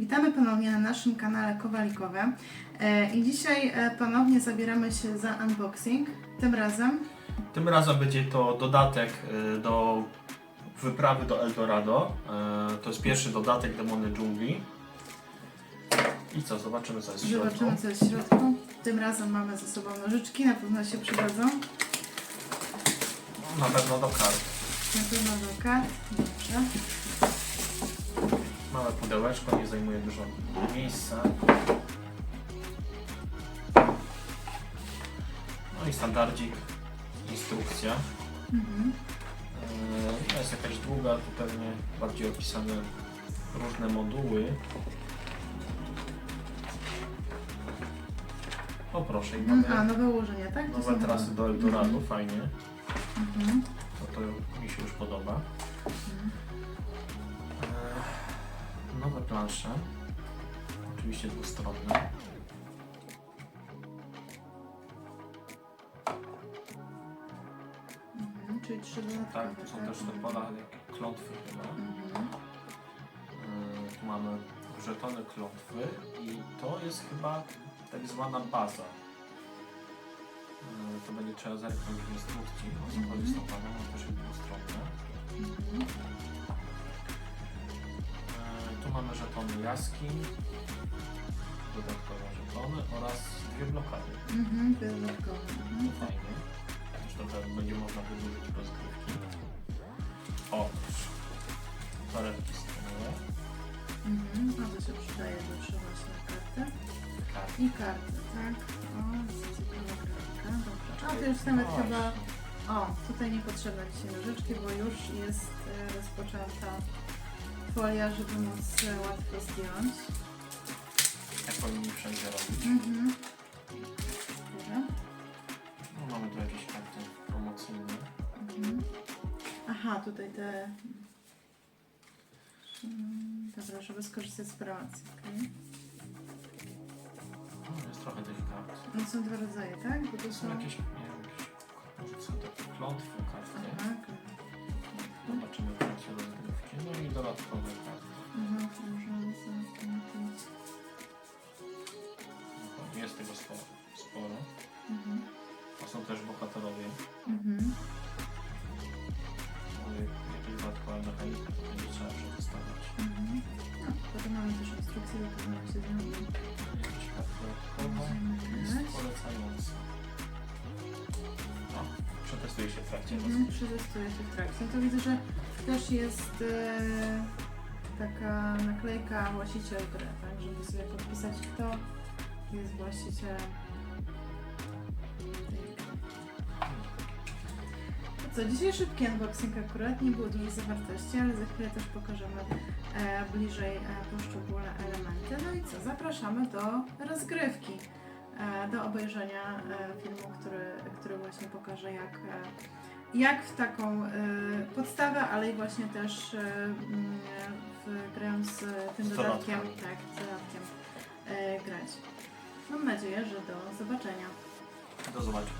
Witamy ponownie na naszym kanale Kowalikowe E, i dzisiaj e, ponownie zabieramy się za unboxing. Tym razem Tym razem będzie to dodatek y, do wyprawy do Eldorado. To jest pierwszy dodatek Demony Dżungli. I co, zobaczymy co jest w środku. zobaczymy co jest w środku. Tym razem mamy ze sobą nożyczki, na pewno się przydadzą. Na pewno do kart. Na pewno do kart. Dobrze. Małe pudełeczko, nie zajmuje dużo miejsca. No i standardzik, instrukcja. Mhm. Yy, Jest jakaś długa, tu pewnie bardziej opisane różne moduły. O proszę, i mamy A, nowe ułożenia, tak? To nowe są trasy do Eldorado, Mhm. fajnie. Mhm. To, to mi się już podoba. Mhm. Plansze. Oczywiście dwustronne. Mhm. Czyli trzy dodatkowe, Tak, tu są też te pola jak klątwy chyba. Mhm. Yy, Tu mamy żetony klątwy i to jest chyba tak zwana baza. Yy, To będzie trzeba zerknąć w instrukcji, o co chodzi z tą bazą, ona też jest dwustronna. Mhm. Mamy żetony jaskiń, dodatkowe żetony oraz dwie blokady. Mhm. No Mhm. fajnie. Też trochę będzie można wydłużyć rozgrywki. O. Torebki stronowe. Mhm. No to się przydaje trzymać na kartę. Karty. I kartę, tak? O, jest ciekawa kartka. Dobrze. A to już nawet Właśnie. chyba... O, tutaj niepotrzebne dzisiaj nożyczki, bo już jest e, rozpoczęta folia, żeby móc e, łatwo zdjąć. Jak powinni wszędzie robić. Mhm. Dobra. No, mamy tu jakieś karty promocyjne. Mhm. Aha, tutaj te... Mm, Dobra, żeby skorzystać z promocji, okej. No, jest trochę tych kart. No są dwa rodzaje, tak? Bo to To są... są jakieś, nie wiem, jakieś może są takie klątwy karty. Aha, sporo. sporo. Mhm. To są też bohaterowie. Mhm. Jak- Jakieś dodatkowe mechanizmy, to będzie trzeba przetestować. Mhm. No, potem mamy też instrukcję, do tego jak się zrobi. Możemy List grać. polecający. No, przetestuje się w trakcie Mhm, rozgrywki. przetestuję się w trakcie. No to widzę, że też jest e, taka naklejka właściciel gry, tak? Żeby sobie podpisać, kto jest właścicielem co, dzisiaj szybki unboxing akurat, nie było dużo zawartości, ale za chwilę też pokażemy e, bliżej e, poszczególne elementy. No i co, zapraszamy do rozgrywki, e, do obejrzenia e, filmu, który, który właśnie pokaże jak, e, jak w taką e, podstawę, ale i właśnie też e, mm, w, grając z tym dodatkiem, dodatkiem. tak, dodatkiem e. Mam nadzieję, że do zobaczenia. Do zobaczenia.